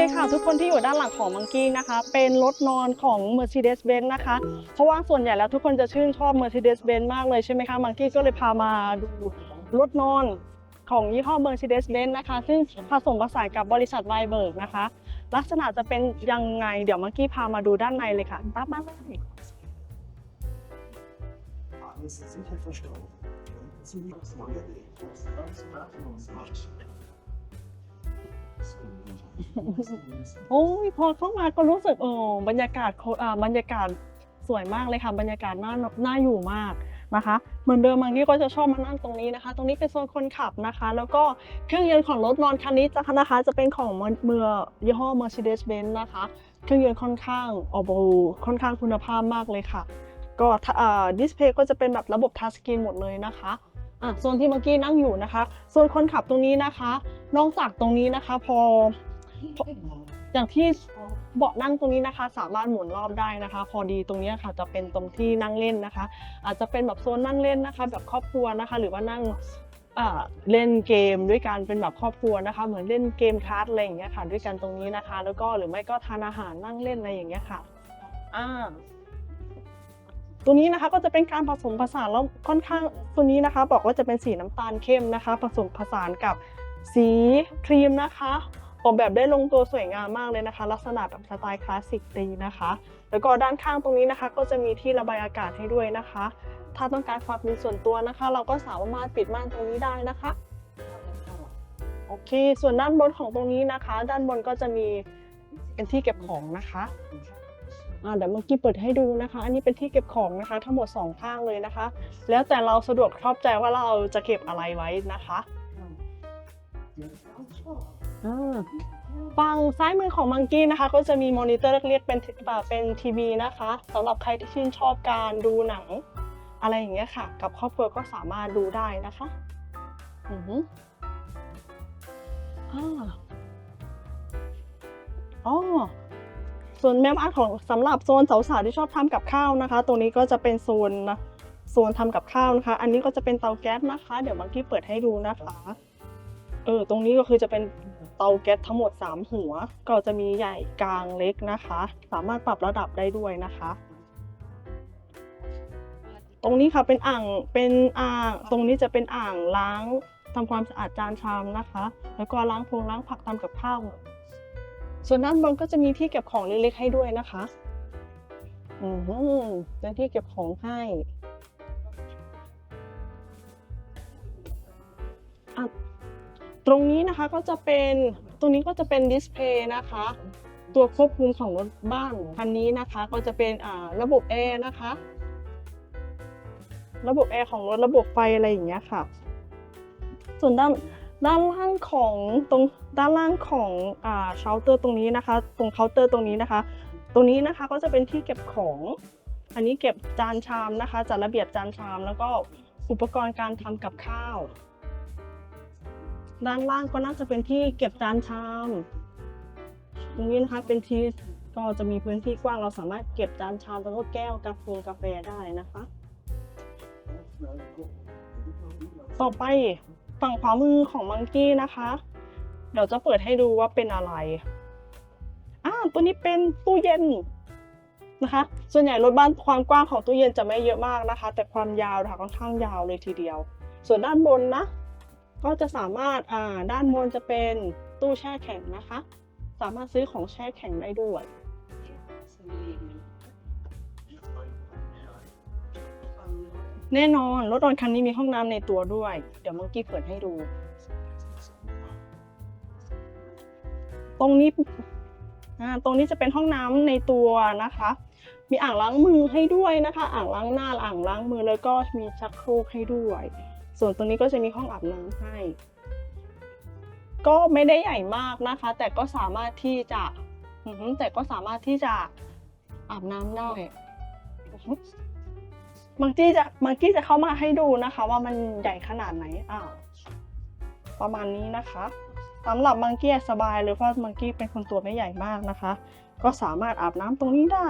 ค่ะ ทุกคนที่อยู่ด้านหลังของมังกี้นะคะ เป็นรถนอนของ Mercedes-Benz นะคะ เพราะว่าส่วนใหญ่แล้วทุกคนจะชื่นชอบ Mercedes-Benz มากเลยใช่ไหมคะมังกี้ก็เลยพามาดูรถนอนของยี่ห้อ Mercedes-Benz นะคะ ซึ่งผสมผสานกับบริษัทไวเบิร์กนะคะ ลักษณะจะเป็นยังไง เดี๋ยวมังกี้พามาดูด้านในเลยค่ะตามมาเลย โอ้ยพอเข้ามาก็รู้สึกเออบรรยากาศโคอ่าบรรยากาศสวยมากเลยค่ะ บรรยากาศน่าน่าอยู่มากนะคะ เหมือนเดิมบางที่ก็จะชอบมานั่งตรงนี้นะคะ ตรงนี้เป็นโซนคนขับนะคะ แล้วก็เครื่องยนต์ของรถนอนคันนี้จะนะคะ จะเป็นของเมือยี่ห้อ Mercedes-Benz นะคะ เครื่องยนต์ค่อนข้างออกบูค่อนข้างคุณภาพมากเลยค่ะ ก็ดิสเพย์ก็จะเป็นแบบระบบทัชสกรีนหมดเลยนะคะ อะโซนที่เมื่อกี้นั่งอยู่นะคะโซนคนขับตรงนี้นะคะ นอกจากตรงนี้นะคะ พออย่างที่เบาะนั่งตรงนี้นะคะ สามารถหมุนรอบได้นะคะ พอดีตรงนี้ค่ะจะเป็นตรงที่นั่งเล่นนะคะ อาจจะเป็นแบบโซนนั่งเล่นนะคะ แบบครอบครัวนะคะ หรือว่านั่งเล่นเกมด้วยกันเป็นแบบครอบครัวนะคะ เหมือนเล่นเกมการ์ดอะไรอย่างเงี้ยค่ะ ด้วยกันตรงนี้นะคะ แล้วก็หรือไม่ก็ทานอาหารนั่งเล่นอะไรอย่างเงี้ยค่ะอ่า ตัวนี้นะคะก็จะเป็นการผสมผสานแล้วค่อนข้างตัวนี้นะคะ บอกว่าจะเป็นสีน้ำตาลเข้มนะคะ ผสมผสานกับสีครีมนะคะออกแบบได้ลงตัวสวยงามมากเลยนะคะ ลักษณะแบบสไตล์คลาสสิกดีนะคะ แล้วก็ด้านข้างตรงนี้นะคะ ก็จะมีที่ระบายอากาศให้ด้วยนะคะ ถ้าต้องการความเป็นส่วนตัวนะคะ เราก็สามารถปิดม่านตรงนี้ได้นะคะโอเค ส่วนด้านบนของตรงนี้นะคะ ด้านบนก็จะมีเป็นที่เก็บของนะคะ เดี๋ยวเมื่อกี้เปิดให้ดูนะคะ อันนี้เป็นที่เก็บของนะคะ ทั้งหมดสองข้างเลยนะคะ แล้วแต่เราสะดวกชอบใจว่าเราจะเก็บอะไรไว้นะคะอ่าฝั่งซ้ายมือของมังกี้นะคะ ก็จะมีมอนิเตอร์เรียกเป็นอ่าเป็นทีวีนะคะสำหรับใครที่ชื่นชอบการดูหนัง อะไรอย่างเงี้ยค่ะ กับครอบครัวก็สามารถดูได้นะคะอือหืออ่าอ๋อ ส่วนแม่บ้านของสำหรับโซนสาวๆที่ชอบทำกับข้าวนะคะ ตรงนี้ก็จะเป็นโซนนะโซนทำกับข้าวนะคะ อันนี้ก็จะเป็นเตาแก๊สนะคะ เดี๋ยวบางที่เปิดให้ดูนะคะ เออ ตรงนี้ก็คือจะเป็นเตาแก๊สทั้งหมด 3 หัว ก็จะมีใหญ่กลางเล็กนะคะ สามารถปรับระดับได้ด้วยนะคะ ตรงนี้ค่ะเป็นอ่าง เป็นอ่าง ตรงนี้จะเป็นอ่างล้างทำความสะอาดจานชามนะคะ แล้วก็ล้างพงล้างผักทำกับข้าว ส่วนด้านบนก็จะมีที่เก็บของเล็กๆให้ด้วยนะคะ อือหือเป็นที่เก็บของให้ตรงนี้นะคะก็จะเป็นตรงนี้ก็จะเป็นดิสเพย์นะคะ ตัวควบคุมของรถบ้านคันนี้นะคะก็จะเป็นอ่าระบบแอร์นะคะ ระบบแอร์ของรถระบบไฟอะไรอย่างเงี้ยค่ะ ส่วนด้าน ด้านล่างของตรงด้านล่างของอ่าเคาน์เตอร์ตรงนี้นะคะ ตรงเคาน์เตอร์ตรงนี้นะคะ ตรงนี้นะคะก็จะเป็นที่เก็บของ อันนี้เก็บจานชามนะคะ จัดระเบียบจานชาม แล้วก็อุปกรณ์การทำกับข้าว ด้านล่างก็น่าจะเป็นที่เก็บจานชาม ตรงนี้นะคะเป็นที่ก็จะมีพื้นที่กว้างเราสามารถเก็บจานชามแล้วก็แก้วกาแฟกาแฟได้นะคะ ต่อไป ฝั่งขวามือของมังกี้นะคะ เดี๋ยวจะเปิดให้ดูว่าเป็นอะไรอ่าตัวนี้เป็นตู้เย็นนะคะ ส่วนใหญ่รถบ้านความกว้างของตู้เย็นจะไม่เยอะมากนะคะ แต่ความยาวค่ะค่อนข้างยาวเลยทีเดียว ส่วนด้านบนนะ ก็จะสามารถอ่าด้านบนจะเป็นตู้แช่แข็งนะคะ สามารถซื้อของแช่แข็งได้ด้วย แน่นอนรถยนคันนี้มีห้องน้ำในตัวด้วย เดี๋ยวมังกี้เปิดให้ดู ตรงนี้อ่าตรงนี้จะเป็นห้องน้ำในตัวนะคะ มีอ่างล้างมือให้ด้วยนะคะ อ่างล้างหน้าอ่างล้างมือแล้วก็มีชักโครกให้ด้วย ส่วนตรงนี้ก็จะมีห้องอาบน้ำให้ ก็ไม่ได้ใหญ่มากนะคะ แต่ก็สามารถที่จะแต่ก็สามารถที่จะอาบน้ำได้ มังกี้จะมังกี้จะเข้ามาให้ดูนะคะ ว่ามันใหญ่ขนาดไหนอ่าประมาณนี้นะคะสำหรับมังกี้สบายเลยเพราะมังกี้เป็นคนตัวไม่ใหญ่มากนะคะ ก็สามารถอาบน้ำตรงนี้ได้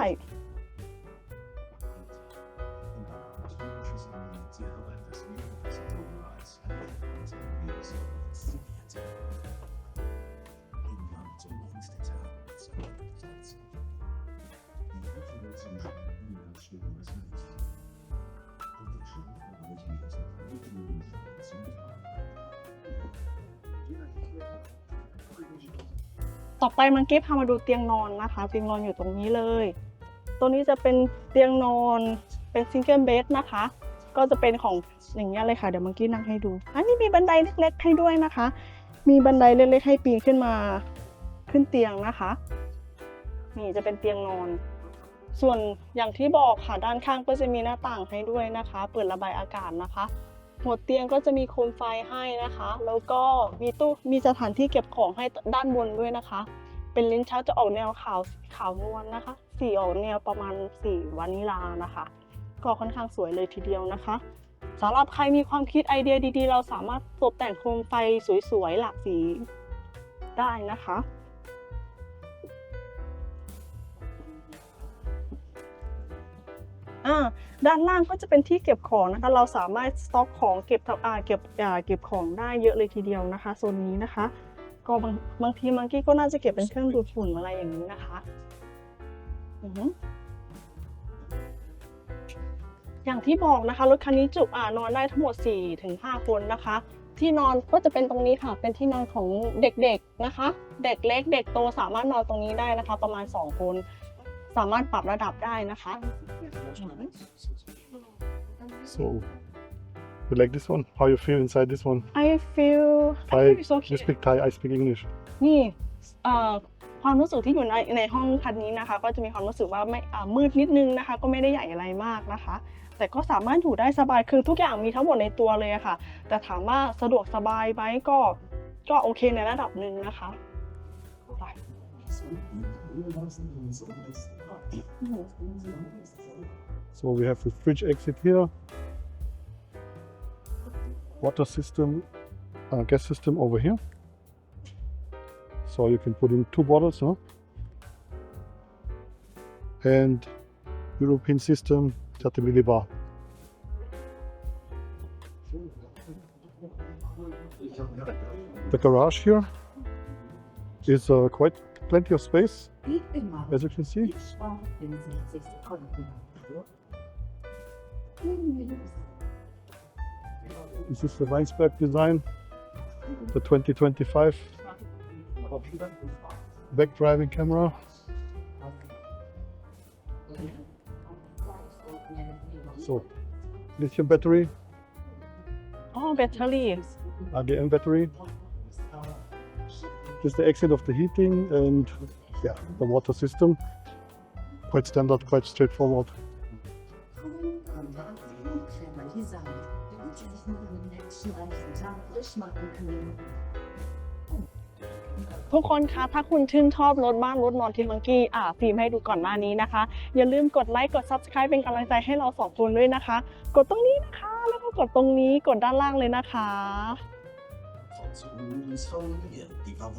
ต่อไปมังกี้พามาดูเตียงนอนนะคะ เตียงนอนอยู่ตรงนี้เลย ตัวนี้จะเป็นเตียงนอนเป็นซิงเกิลเบดนะคะ ก็จะเป็นของอย่างเงี้ยเลยค่ะ เดี๋ยวมังกี้นั่งให้ดูอันนี้มีบันไดเล็กๆให้ด้วยนะคะ มีบันไดเล็กๆให้ปีนขึ้นมาขึ้นเตียงนะคะ นี่จะเป็นเตียงนอน ส่วนอย่างที่บอกค่ะด้านข้างก็จะมีหน้าต่างให้ด้วยนะคะ เปิดระบายอากาศนะคะ หัวเตียงก็จะมีโคมไฟให้นะคะ แล้วก็มีตู้มีสถานที่เก็บของให้ด้านบนด้วยนะคะ เป็นลิ้นชักจะออกแนวขาวขาวนวลนะคะ สีออกแนวประมาณสีวานิลานะคะ ก็ค่อนข้างสวยเลยทีเดียวนะคะสำหรับใครมีความคิดไอเดียดีๆ เราสามารถตกแต่งโคมไฟสวยๆหลากสีได้นะคะ อ่าด้านล่างก็จะเป็นที่เก็บของนะคะ เราสามารถสต็อกของเก็บอ่าเก็บอ่าเก็บของได้เยอะเลยทีเดียวนะคะโซนนี้นะคะ ก็บางบางทีมังกี้ก็น่าจะเก็บเป็นเครื่องดูดฝุ่นอะไรอย่างนี้นะคะอืออย่างที่บอกนะคะรถคันนี้จุอ่านอนได้ทั้งหมด4ถึง5คนนะคะ ที่นอนก็จะเป็นตรงนี้ค่ะเป็นที่นอนของเด็กๆนะคะ เด็กเล็กเด็กโตสามารถนอนตรงนี้ได้นะคะ ประมาณ 2 คน สามารถปรับระดับได้นะคะ So, you like this one? How you feel inside this one? I feel I Thai. feel it's You okay speak Thai. I speak English. นี่เอ่อความรู้สึกที่อยู่ในในห้องคันนี้นะคะ ก็จะมีความรู้สึกว่าไม่อ่ามืดนิดนึงนะคะ ก็ไม่ได้ใหญ่อะไรมากนะคะ แต่ก็สามารถอยู่ได้สบายคือทุกอย่างมีทั้งหมดในตัวเลยอะค่ะ แต่ถามว่าสะดวกสบายไหมก็ก็โอเคในระดับหนึ่งนะคะไป So we have the fridge exit here. Water system, uh, gas system over here. So you can put in two bottles, huh? And European system, 30 millibar. The garage here is uh, quite plenty of space, as you can see. This is the Weinsberg design, the 2025 back driving camera. So, lithium battery. Oh, battery. AGM battery. This is the exit of the heating and yeah, the water system. Quite standard, quite straightforward. ทุกคนคะถ้าคุณชื่นชอบรถบ้านรถนอนที่มังกี้อ่าฟิล์มให้ดูก่อนหน้านี้นะคะ อย่าลืมกดไลค์กด Subscribe เป็นกำลังใจให้เราสองคนด้วยนะคะ กดตรงนี้นะคะ แล้วก็กดตรงนี้กดด้านล่างเลยนะคะ Von so Frau